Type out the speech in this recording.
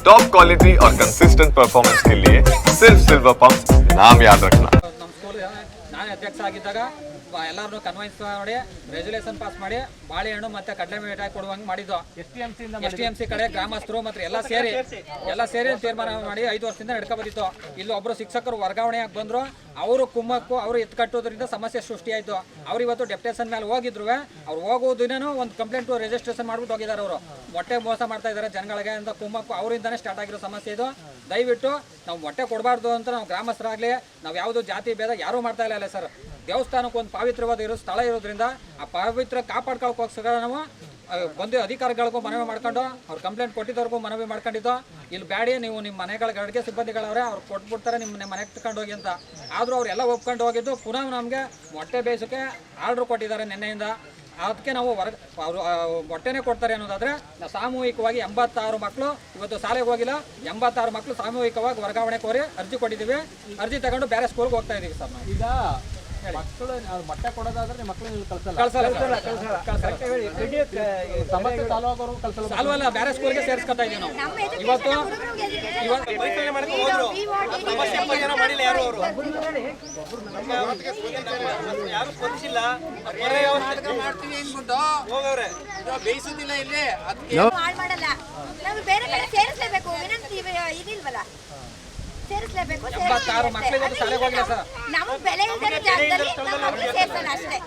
Top quality और consistent performance के लिए सिर्फ सिल्वर पंप नाम याद रखना ನಮ್ಮ ಸ್ಕೂಲ್ ನಾನೇ ಅಧ್ಯಕ್ಷ ಆಗಿದ್ದಾಗ ಎಲ್ಲರನ್ನು ಕನ್ವಿನ್ಸ್ ಮಾಡಿ ರೆಸಲ್ಯೂಷನ್ ಪಾಸ್ ಮಾಡಿ ಬಾಳೆಹಣ್ಣು ಮತ್ತೆ ಕಡಲೆ ಮಿಠಾಯಿ ಕೊಡುವಂಗೆ ಮಾಡಿದ್ದು ಎಸ್ ಟಿ ಎಂ ಸಿ ಕಡೆ ಗ್ರಾಮಸ್ಥರು ಮತ್ತೆ ಎಲ್ಲ ಸೇರಿ ಎಲ್ಲ ಸೇರಿ ತೀರ್ಮಾನ ಮಾಡಿ ಐದು ವರ್ಷದಿಂದ ನಡ್ಕೊ ಬಂದಿತ್ತು ಇಲ್ಲಿ ಒಬ್ರು ಶಿಕ್ಷಕರು ವರ್ಗಾವಣೆಯಾಗಿ ಬಂದ್ರು ಅವರು ಕುಮ್ಮಕ್ಕು, ಅವರು ಎತ್ಕಟ್ಟೋದ್ರಿಂದ ಸಮಸ್ಯೆ ಸೃಷ್ಟಿಯಾಯಿತು. ಅವ್ರು ಇವತ್ತು ಡೆಪ್ಟೇಷನ್ ಮೇಲೆ ಹೋಗಿದ್ರು. ಅವ್ರು ಹೋಗೋದಿನೂ ಒಂದು ಕಂಪ್ಲೇಂಟ್ ರಿಜಿಸ್ಟ್ರೇಷನ್ ಮಾಡ್ಬಿಟ್ಟು ಹೋಗಿದ್ದಾರೆ ಅವರು. ಹೊಟ್ಟೆ ಮೋಸ ಮಾಡ್ತಾ ಇದ್ದಾರೆ ಜನಗಳಿಗೆ ಅಂತ ಕುಮ್ಮಕ್ಕು ಅವರಿಂದನೇ ಸ್ಟಾರ್ಟ್ ಆಗಿರೋ ಸಮಸ್ಯೆ ಇದು. ದಯವಿಟ್ಟು ನಾವು ಹೊಟ್ಟೆ ಕೊಡಬಾರ್ದು ಅಂತ ನಾವು ಗ್ರಾಮಸ್ಥರಾಗಲಿ, ನಾವು ಯಾವುದು ಜಾತಿ ಭೇದ ಯಾರೂ ಮಾಡ್ತಾ ಇಲ್ಲ ಸರ್. ದೇವಸ್ಥಾನಕ್ಕೆ ಒಂದು ಪವಿತ್ರವಾದ ಇರೋ ಸ್ಥಳ ಇರೋದ್ರಿಂದ ಆ ಪವಿತ್ರ ಕಾಪಾಡ್ಕೊಳ್ಳೋಕ್ಕೋಸ್ಕರ ನಾವು. ಬಂದು ಅಧಿಕಾರಿಗಳಿಗೂ ಮನವಿ ಮಾಡ್ಕೊಂಡು, ಅವ್ರು ಕಂಪ್ಲೇಂಟ್ ಕೊಟ್ಟಿದ್ದವ್ರಿಗೂ ಮನವಿ ಮಾಡ್ಕೊಂಡಿದ್ದು. ಇಲ್ಲಿ ಬ್ಯಾಡಿ, ನೀವು ನಿಮ್ಮ ಮನೆಗಳಿಗೆ ಅಡುಗೆ ಸಿಬ್ಬಂದಿಗಳವ್ರೆ, ಅವ್ರು ಕೊಟ್ಬಿಡ್ತಾರೆ ನಿಮ್ಮ ಮನೆಗೆ ತಗೊಂಡು ಹೋಗಿ ಅಂತ. ಆದರೂ ಅವರೆಲ್ಲ ಒಪ್ಕೊಂಡು ಹೋಗಿದ್ದು, ಪುನಃ ನಮಗೆ ಮೊಟ್ಟೆ ಬೇಯಿಸೋಕ್ಕೆ ಆರ್ಡ್ರ್ ಕೊಟ್ಟಿದ್ದಾರೆ ನಿನ್ನೆಯಿಂದ. ಅದಕ್ಕೆ ನಾವು ಹೊರ ಅವರು ಮೊಟ್ಟೆನೇ ಕೊಡ್ತಾರೆ ಅನ್ನೋದಾದರೆ ಸಾಮೂಹಿಕವಾಗಿ ಎಂಬತ್ತಾರು ಮಕ್ಕಳು ಇವತ್ತು ಶಾಲೆಗೆ ಹೋಗಿಲ್ಲ, ಎಂಬತ್ತಾರು ಮಕ್ಕಳು ಸಾಮೂಹಿಕವಾಗಿ ವರ್ಗಾವಣೆ ಕೋರಿ ಅರ್ಜಿ ಕೊಟ್ಟಿದ್ದೀವಿ. ಅರ್ಜಿ ತಗೊಂಡು ಬೇರೆ ಸ್ಕೂಲ್ಗೆ ಹೋಗ್ತಾ ಇದ್ದೀವಿ ಸರ್ ನಾವು. ಈಗ ಮಕ್ಕಳು ಅವ್ರು ಮೊಟ್ಟೆ ಕೊಡೋದಾದ್ರೆ ನಿಮ್ಮ ಮಕ್ಕಳು ನೀವು ಕಳ್ಸಲ್ಲ. ಕಳ್ಸಲ್ಲ. ಸರ್. ಕಳ್ಸಲ್ಲ. ಸಮಸ್ಯೆ ಸಾಲ್ವ್ ಆಗೋರು ಕಳ್ಸಲ್ಲ ಅಲ್ವಲ್ಲ ಬೇರೆ ಸ್ಕೂಲ್ಗೆ ಸೇರಿಸ್ಕೊತಾ ಇದೀವಿ ನಾವು. ಇವತ್ತು ಇವತ್ತು ಬೇಯಿಸೋದಿಲ್ಲ ಇಲ್ಲಿ. ಹಾಳು ಮಾಡಲ್ಲ. ನಾವು ಬೇರೆ ಕಡೆ ಸೇರಿಸಲೇಬೇಕು. ವಿನಂತಿ ಇದಿಲ್ವಲ್ಲ? ಸೇರಿಸಲೇಬೇಕು ಎಂಬತ್ತಾರು ಮಕ್ಕಳಿಗೆ ಬೆಲೆ ಇಲ್ಲದ ಜಾಗದಲ್ಲಿ ನಮ್ಮ ಮಕ್ಕಳು ಸೇರಿಸಲ್ಲ ಅಷ್ಟೇ.